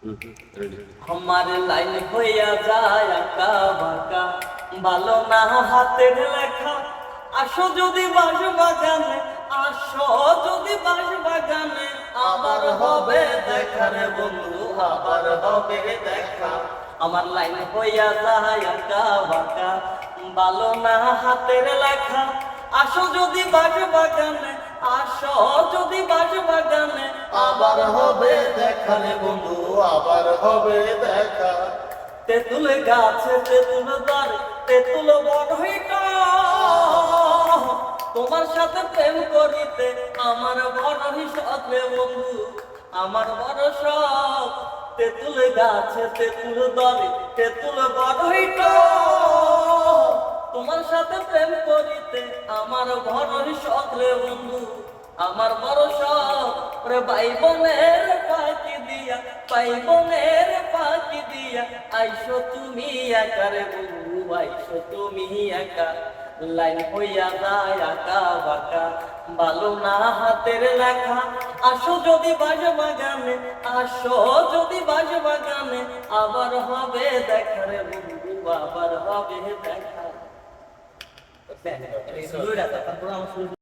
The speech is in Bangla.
আমার লাইন হইয়া যায় আঁকা বাঁকা। ভালো না হাতের লেখা। আসো যদি বাস বাগানে আসো যদি বাস বাগানে আবার হবে বন্ধু, আবার হবে দেখা। আমার লাইন হইয়া যায় আঁকা বাঁকা। ভালো না হাতের লেখা। আসো যদি বাস বাগানে আসো যদি বাস বাগানে আবার হবে দেখা রে বন্ধু, আবার হবে দেখা। তেঁতুল গাছে তেঁতুল দর তেঁতুল বড়ইটা তোমার সাথে প্রেম করিতে আমার বড় হিসাবে বন্ধু, আমার বড় সব তেঁতুল গাছে তেঁতুল দরে তেঁতুল বড়ইটা তোমার সাথে প্রেম করিতে আমার বড় রে বন্ধু, আমার বড় শখ। রে ভাই বোনের পাখি দিয়া ভাই বোনের দিয়া আইসো তুমি বন্ধু আইসো তুমি একা লাইন হইয়া যায় ভালো না হাতের লেখা আসো যদি বাজ বাগানে আসো যদি বাজ বাগানে আবার হবে দেখা রে বন্ধু আবার হবে দেখা